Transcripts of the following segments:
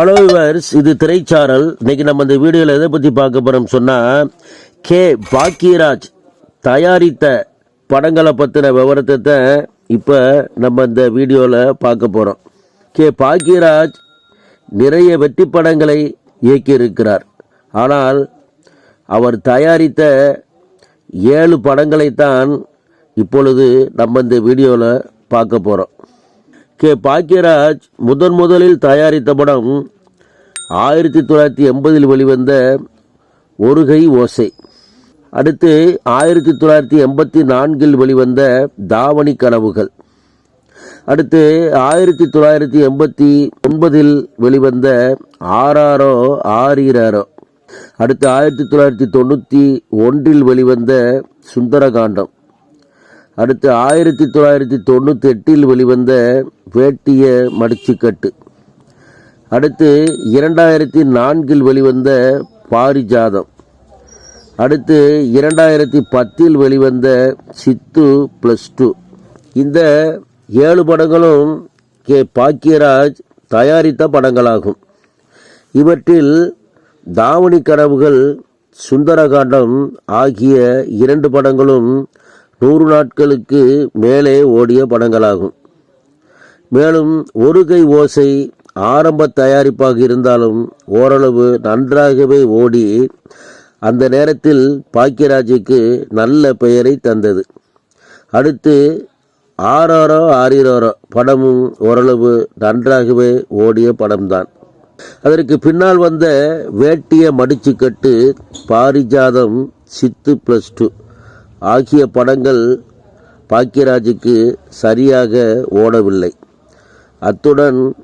Hello viewers இது திரைச்சாரல். இன்னைக்கு நம்ம இந்த வீடியோவில் எதை பற்றி பார்க்க போகிறோம் சொன்னால் கே. பாக்கியராஜ் தயாரித்த படங்களை பற்றின விவரத்தை தான் இப்போ நம்ம இந்த வீடியோவில் பார்க்க போகிறோம் கே. பாக்கியராஜ் நிறைய வெற்றி படங்களை இயக்கியிருக்கிறார். ஆனால் அவர் தயாரித்த ஏழு படங்களைத்தான் இப்பொழுது நம்ம இந்த வீடியோவில் பார்க்க போகிறோம் கே பாக்கியராஜ் முதன் முதலில் தயாரித்த படம் ஆயிரத்தி தொள்ளாயிரத்தி எண்பதில் வெளிவந்த ஒரு கை ஓசை. அடுத்து ஆயிரத்தி தொள்ளாயிரத்தி எண்பத்தி நான்கில் வெளிவந்த தாவணி கனவுகள். அடுத்து ஆயிரத்தி தொள்ளாயிரத்தி எண்பத்தி ஒன்பதில் வெளிவந்த ஆறாரோ ஆறீராரோ. அடுத்து ஆயிரத்தி தொள்ளாயிரத்தி தொண்ணூற்றி ஒன்றில் வெளிவந்த சுந்தரகாண்டம். அடுத்து ஆயிரத்தி தொள்ளாயிரத்தி தொண்ணூற்றி எட்டில் வெளிவந்த வேட்டிய மடிச்சுக்கட்டு. அடுத்து இரண்டாயிரத்தி நான்கில் வெளிவந்த பாரிஜாதம். அடுத்து இரண்டாயிரத்தி பத்தில் வெளிவந்த சித்து ப்ளஸ் டூ. இந்த ஏழு படங்களும் கே. பாக்கியராஜ் தயாரித்த படங்களாகும். இவற்றில் தாவணி கனவுகள் சுந்தரகாண்டம் ஆகிய இரண்டு படங்களும் நூறு நாட்களுக்கு மேலே ஓடிய படங்களாகும். மேலும் ஒரு கை ஓசை ஆரம்ப தயாரிப்பாக இருந்தாலும் ஓரளவு நன்றாகவே ஓடி அந்த நேரத்தில் பாக்கியராஜுக்கு நல்ல பெயரை தந்தது. அடுத்து ஆறாரோ ஆறிரோரோ படமும் ஓரளவு நன்றாகவே ஓடிய படம்தான். அதற்கு பின்னால் வந்த வேட்டிய மடிச்சுக்கட்டு பாரிஜாதம் சித்து ப்ளஸ் டூ. ஆகிய படங்கள் பாக்கியராஜுக்கு சரியாக ஓடவில்லை. அத்துடன்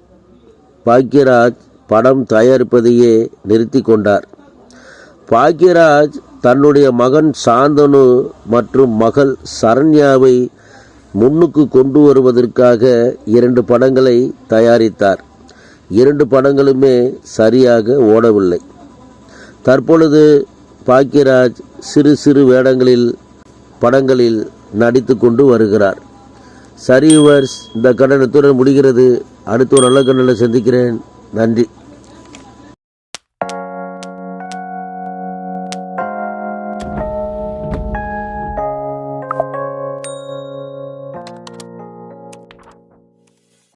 பாக்கியராஜ் படம் தயாரிப்பதையே நிறுத்தி கொண்டார். பாக்கியராஜ் தன்னுடைய மகன் சாந்தனு மற்றும் மகள் சரண்யாவை முன்னுக்கு கொண்டு வருவதற்காக இரண்டு படங்களை தயாரித்தார். இரண்டு படங்களுமே சரியாக ஓடவில்லை. தற்பொழுது பாக்கியராஜ் சிறு சிறு வேடங்களில் படங்களில் நடித்து கொண்டு வருகிறார். சரி விவர்ஸ் இந்த கண்டனத்துடன் முடிகிறது. அடுத்த ஒரு நல்ல கண்டனை சந்திக்கிறேன். நன்றி.